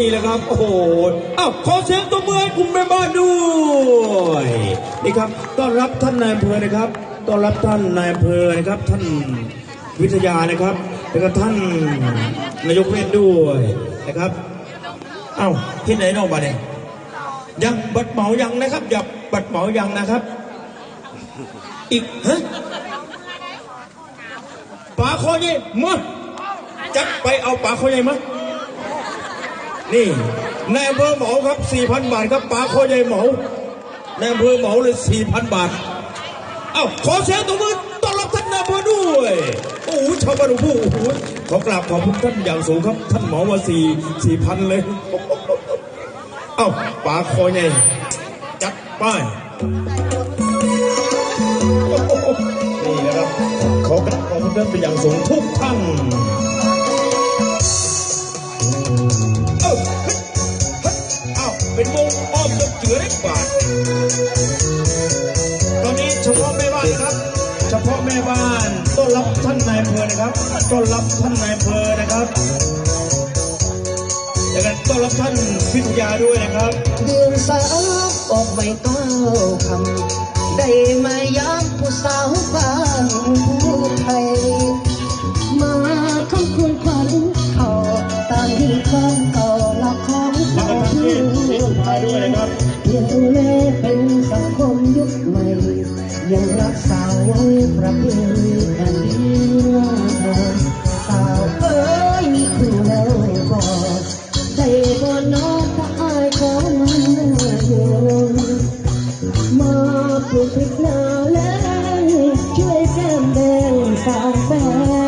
นี่แหละครับ โอ้โหอ้าวขอเสียงตบมือให้กลุ่มแม่บ้านด้วย นี่ครับ ต้อนรับท่านนายอำเภอนะครับ ต้อนรับท่านนายอำเภอนะครับ ท่านวิทยานะครับ แล้วก็ท่านนายกเวทด้วยนะครับ เอ้าที่ไหนนอกบ้านเนี่ยยังบัตรเหมายังนะครับ อย่าบัตรเหมายังนะครับ อีกฮะป๋าคอใหญ่มาจัดไปเอาป๋าคอใหญ่มา นี่นายอำเภอเหมาครับ4,000บาทครับปลาคอใหญ่เหมานอำเภอเหมาเลย4,000บาท เอ้าขอเสียงตบมือต้อนรับท่านนายอำเภอด้วย โอ้โหชาวบ้านโอ้โหโอ้โหขอกราบขอบคุณท่านอย่างสูงครับ ท่านเหมาว่าสี่สี่พันเลย เอ้าปลาคอใหญ่จัดไป้ายนี่นะครับขอกราบขอบคุณท่านเป็นอย่างสูงทุกท่าน เอ้าเฮ้ยเป็นวงอ้อมยกเจือได้บาตอนนี้เฉพาะแม่บ้านนะครับ เฉพาะแม่บ้านต้อนรับท่านนายเภอนะครับต้อนรับท่านนายเภอนะครับแล้วก็ต้อนรับท่านพิทยาด้วยนะครับเดือนสามออกไม่เก้าคำได้มายามผู้สาวบ้า มาด้วยนะครับยังแม้เป็นสังคมยุคใหม่ ยังรักษาไว้ประเพณีอันดีงามสาวเอ้ยมีคู่แล้วบอกใจก็น้องถ้าอายขอมาอยู่มาปลูกพริกหน้าแล้วช่วยแก้มแดงสาวแฟน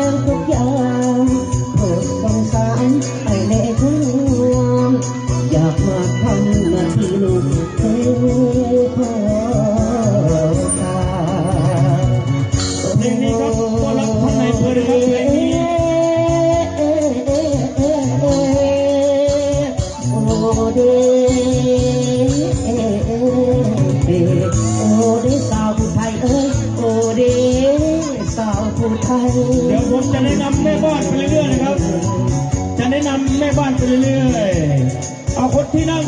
โอเดสาวผู้ไทยเอ้ยโอเดสาวผู้ไทยเดี๋ยวผมจะแนะนำแม่บ้านไปเรื่อยๆนะครับ จะแนะนำแม่บ้านไปเรื่อยๆเอาคนที่นั่ง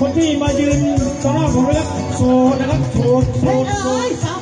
คนที่มายืนตรงหน้าผมนะครับโสดนะครับโสดโสดโสด